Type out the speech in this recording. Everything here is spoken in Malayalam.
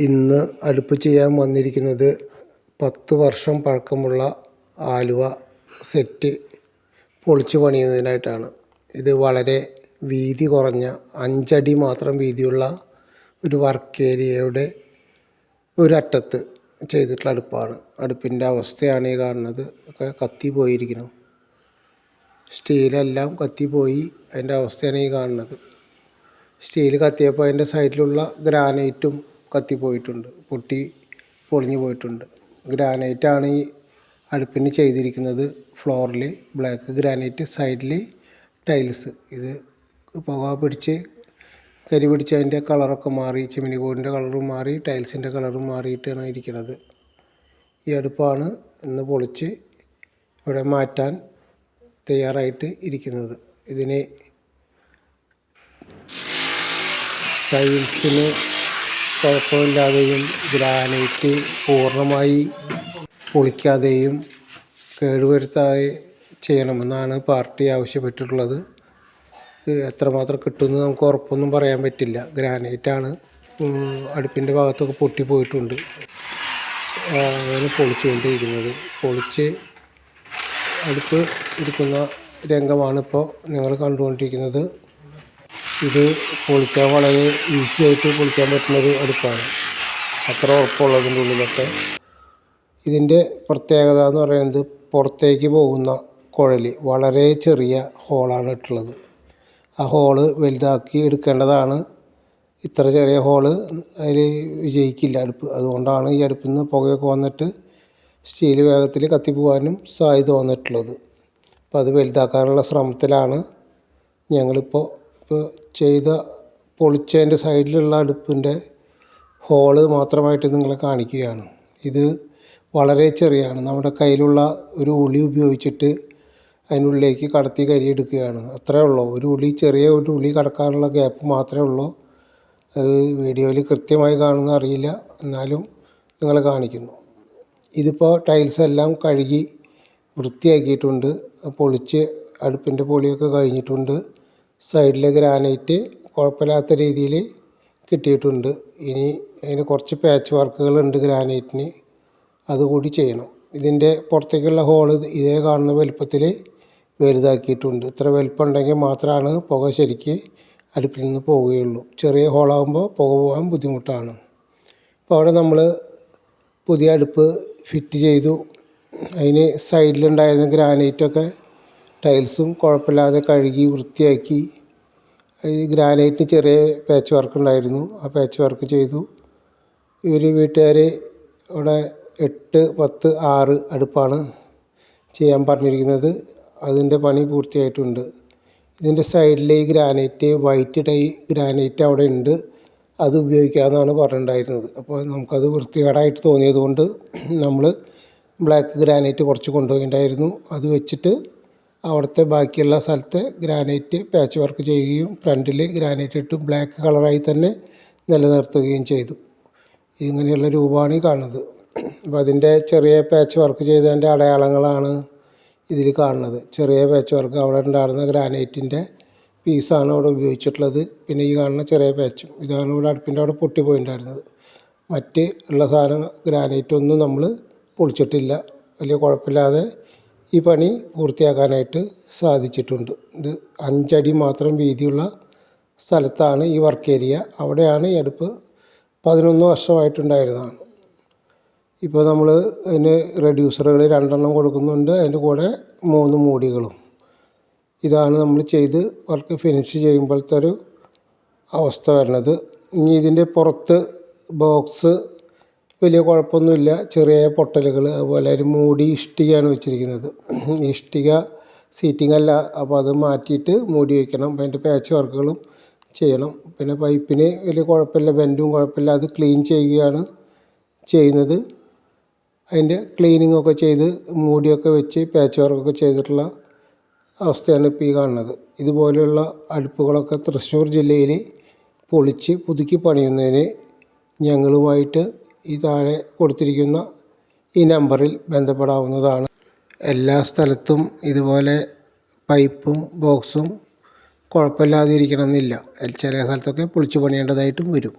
ഇന്ന് അടുപ്പ് ചെയ്യാൻ വന്നിരിക്കുന്നത് പത്ത് വർഷം പഴക്കമുള്ള ആലുവ സെറ്റ് പൊളിച്ചു പണിയുന്നതിനായിട്ടാണ്. ഇത് വളരെ വീതി കുറഞ്ഞ അഞ്ചടി മാത്രം വീതിയുള്ള ഒരു വർക്ക് ഏരിയയുടെ ഒരറ്റത്ത് ചെയ്തിട്ടുള്ള അടുപ്പാണ്. അടുപ്പിന്റെ അവസ്ഥയാണ് ഈ കാണുന്നത്. ഒക്കെ കത്തി പോയിരിക്കുന്നു. സ്റ്റീലെല്ലാം കത്തിപ്പോയി അതിന്റെ അവസ്ഥയാണ് ഈ കാണുന്നത്. സ്റ്റീൽ കത്തിയപ്പോൾ അതിന്റെ സൈഡിലുള്ള ഗ്രാനൈറ്റും കത്തിപ്പോയിട്ടുണ്ട് പൊട്ടി പൊളിഞ്ഞു പോയിട്ടുണ്ട്. ഗ്രാനൈറ്റാണ് ഈ അടുപ്പിന് ചെയ്തിരിക്കുന്നത് ഫ്ലോറിൽ ബ്ലാക്ക് ഗ്രാനൈറ്റ് സൈഡിൽ ടൈൽസ്. ഇത് പുക പിടിച്ച് കരി പിടിച്ച് അതിന്റെ കളറൊക്കെ മാറി ചിമ്മിനി കോടിന്റെ കളറും മാറി ടൈൽസിന്റെ കളറും മാറിയിട്ടാണ് ഇരിക്കുന്നത് ഈ അടുപ്പാണ് ഇന്ന് പൊളിച്ച് ഇവിടെ മാറ്റാൻ തയ്യാറായിട്ട് ഇരിക്കുന്നത്. ഇതിന് ടൈൽസിന് കുഴപ്പമില്ലാതെയും ഗ്രാനൈറ്റ് പൂർണമായി പൊളിക്കാതെയും കേടുവരുത്താതെ ചെയ്യണമെന്നാണ് പാർട്ടി ആവശ്യപ്പെട്ടിട്ടുള്ളത്. എത്രമാത്രം കിട്ടുമെന്ന് നമുക്ക് ഉറപ്പൊന്നും പറയാൻ പറ്റില്ല. ഗ്രാനൈറ്റാണ് അടുപ്പിന്റെ ഭാഗത്തൊക്കെ പൊട്ടിപ്പോയിട്ടുണ്ട്. അങ്ങനെ പൊളിച്ചുകൊണ്ടിരിക്കുന്നത്. പൊളിച്ച് അടുപ്പ് എടുക്കുന്ന രംഗമാണിപ്പോൾ നിങ്ങൾ കണ്ടുകൊണ്ടിരിക്കുന്നത്. ഇത് പൊളിക്കാൻ വളരെ ഈസി ആയിട്ട് പൊളിക്കാൻ പറ്റുന്നൊരു അടുപ്പാണ്. അത്ര ഉറപ്പുള്ളതിന്റെ ഉള്ളിലൊക്കെ. ഇതിന്റെ പ്രത്യേകത എന്ന് പറയുന്നത് പുറത്തേക്ക് പോകുന്ന കുഴൽ വളരെ ചെറിയ ഹോളാണ് ഇട്ടുള്ളത്. ആ ഹോൾ വലുതാക്കി എടുക്കേണ്ടതാണ്. ഇത്ര ചെറിയ ഹോൾ അതിൽ വിജയിക്കില്ല അടുപ്പ്. അതുകൊണ്ടാണ് ഈ അടുപ്പിൽ നിന്ന് പുകയൊക്കെ വന്നിട്ട് സ്റ്റീൽ വേഗത്തിൽ കത്തിപ്പോകാനും സാധ്യത വന്നിട്ടുള്ളത്. അപ്പോൾ അത് വലുതാക്കാനുള്ള ശ്രമത്തിലാണ് ഞങ്ങളിപ്പോൾ ഇപ്പോൾ ചെയ്ത പൊളിച്ചതിന്റെ സൈഡിലുള്ള അടുപ്പിന്റെ ഹോൾ മാത്രമായിട്ട് നിങ്ങളെ കാണിക്കുകയാണ്. ഇത് വളരെ ചെറിയാണ്. നമ്മുടെ കയ്യിലുള്ള ഒരു ഉളി ഉപയോഗിച്ചിട്ട് അതിനുള്ളിലേക്ക് കടത്തി കരിയെടുക്കുകയാണ് അത്രേ ഉള്ളൂ. ഒരു ഉളി ചെറിയ ഒരു ഉളി കടക്കാനുള്ള ഗ്യാപ്പ് മാത്രമേ ഉള്ളൂ. അത് വീഡിയോയിൽ കൃത്യമായി കാണുന്ന അറിയില്ല. എന്നാലും നിങ്ങളെ കാണിക്കുന്നു. ഇതിപ്പോൾ ടൈൽസ് എല്ലാം കഴുകി വൃത്തിയാക്കിയിട്ടുണ്ട്. പൊളിച്ച് അടുപ്പിന്റെ പൊളിയൊക്കെ കഴിഞ്ഞിട്ടുണ്ട്. സൈഡിലെ ഗ്രാനൈറ്റ് കുഴപ്പമില്ലാത്ത രീതിയിൽ കിട്ടിയിട്ടുണ്ട്. ഇനി അതിന് കുറച്ച് പാച്ച് വർക്കുകളുണ്ട് ഗ്രാനൈറ്റിന്. അതുകൂടി ചെയ്യണം. ഇതിന്റെ പുറത്തേക്കുള്ള ഹോൾ ഇതേ കാണുന്ന വലുപ്പത്തിൽ വലുതാക്കിയിട്ടുണ്ട്. ഇത്ര വലുപ്പം ഉണ്ടെങ്കിൽ മാത്രമാണ് പുക ശരിക്ക് അടുപ്പിൽ നിന്ന് പോവുകയുള്ളൂ. ചെറിയ ഹോളാകുമ്പോൾ പുക പോകാൻ ബുദ്ധിമുട്ടാണ്. അപ്പോൾ അവിടെ നമ്മൾ പുതിയ അടുപ്പ് ഫിറ്റ് ചെയ്തു. അതിന് സൈഡിലുണ്ടായിരുന്ന ഗ്രാനൈറ്റൊക്കെ ടൈൽസും കുഴപ്പമില്ലാതെ കഴുകി വൃത്തിയാക്കി. ഈ ഗ്രാനൈറ്റിന് ചെറിയ പാച്ച് വർക്ക് ഉണ്ടായിരുന്നു. ആ പാച്ച് വർക്ക് ചെയ്തു. ഇവർ വീട്ടുകാർ ഇവിടെ എട്ട് പത്ത് ആറ് അടുപ്പാണ് ചെയ്യാൻ പറഞ്ഞിരിക്കുന്നത്. അതിന്റെ പണി പൂർത്തിയായിട്ടുണ്ട്. ഇതിന്റെ സൈഡിൽ ഈ ഗ്രാനൈറ്റ് വൈറ്റ് ടൈ ഗ്രാനൈറ്റ് അവിടെ ഉണ്ട്. അത് ഉപയോഗിക്കാമെന്നാണ് പറഞ്ഞിട്ടുണ്ടായിരുന്നത്. അപ്പോൾ നമുക്കത് വൃത്തികേടായിട്ട് തോന്നിയത് കൊണ്ട് നമ്മൾ ബ്ലാക്ക് ഗ്രാനൈറ്റ് കുറച്ച് കൊണ്ടുപോയിട്ടുണ്ടായിരുന്നു അത് വെച്ചിട്ട് അവിടുത്തെ ബാക്കിയുള്ള സ്ഥലത്ത് ഗ്രാനൈറ്റ് പാച്ച് വർക്ക് ചെയ്യുകയും ഫ്രണ്ടിൽ ഗ്രാനൈറ്റ് ഇട്ട് ബ്ലാക്ക് കളറായി തന്നെ നിലനിർത്തുകയും ചെയ്തു. ഇങ്ങനെയുള്ള രൂപമാണ് ഈ കാണുന്നത്. അപ്പോൾ അതിന്റെ ചെറിയ പാച്ച് വർക്ക് ചെയ്തതിന്റെ അടയാളങ്ങളാണ് ഇതിൽ കാണുന്നത്. ചെറിയ പാച്ച് വർക്ക് അവിടെ ഉണ്ടായിരുന്ന ഗ്രാനൈറ്റിന്റെ പീസാണ് അവിടെ ഉപയോഗിച്ചിട്ടുള്ളത്. പിന്നെ ഈ കാണുന്ന ചെറിയ പാച്ചും ഇതാണ് ഇവിടെ അടുപ്പിന്റെ അവിടെ പൊട്ടിപ്പോയിട്ടുണ്ടായിരുന്നത് മറ്റ് ഉള്ള സാധനം ഗ്രാനൈറ്റ് ഒന്നും നമ്മൾ പൊളിച്ചിട്ടില്ല. വലിയ കുഴപ്പമില്ലാതെ ഈ പണി പൂർത്തിയാക്കാനായിട്ട് സാധിച്ചിട്ടുണ്ട്. ഇത് അഞ്ചടി മാത്രം വീതിയുള്ള സ്ഥലത്താണ് ഈ വർക്ക് ഏരിയ അവിടെയാണ് ഈ അടുപ്പ് പതിനൊന്ന് വർഷമായിട്ടുണ്ടായിരുന്നതാണ് ഇപ്പോൾ നമ്മൾ അതിന് റെഡ്യൂസറുകൾ രണ്ടെണ്ണം കൊടുക്കുന്നുണ്ട്. അതിന്റെ കൂടെ മൂന്ന് മൂടികളും. ഇതാണ് നമ്മൾ ചെയ്ത് വർക്ക് ഫിനിഷ് ചെയ്യുമ്പോഴത്തെ ഒരു അവസ്ഥ വരുന്നത്. ഇനി ഇതിന്റെ പുറത്ത് ബോക്സ് വലിയ കുഴപ്പമൊന്നുമില്ല. ചെറിയ പൊട്ടലുകൾ അതുപോലെ ഒരു മൂടി ഇഷ്ടികയാണ് വെച്ചിരിക്കുന്നത്. ഇഷ്ടിക സീറ്റിംഗ് അല്ല. അപ്പോൾ അത് മാറ്റിയിട്ട് മൂടി വയ്ക്കണം അപ്പോൾ അതിന്റെ പാച്ച് വർക്കുകളും ചെയ്യണം. പിന്നെ പൈപ്പിന് വലിയ കുഴപ്പമില്ല. ബെൻഡും കുഴപ്പമില്ല. അത് ക്ലീൻ ചെയ്യുകയാണ് ചെയ്യുന്നത്. അതിന്റെ ക്ലീനിങ് ഒക്കെ ചെയ്ത് മൂടിയൊക്കെ വെച്ച് പാച്ച് വർക്കൊക്കെ ചെയ്തിട്ടുള്ള അവസ്ഥയാണ് ഇപ്പോൾ ഈ കാണുന്നത്. ഇതുപോലെയുള്ള അടുപ്പുകളൊക്കെ തൃശ്ശൂർ ജില്ലയിൽ പൊളിച്ച് പുതുക്കി പണിയുന്നതിന് ഞങ്ങളുമായിട്ട് ഈ താഴെ കൊടുത്തിരിക്കുന്ന ഈ നമ്പറിൽ ബന്ധപ്പെടാവുന്നതാണ്. എല്ലാ സ്ഥലത്തും ഇതുപോലെ പൈപ്പും ബോക്സും കുഴപ്പമില്ലാതെ ഇരിക്കണമെന്നില്ല ചില സ്ഥലത്തൊക്കെ പൊളിച്ച് പണിയേണ്ടതായിട്ടും വരും.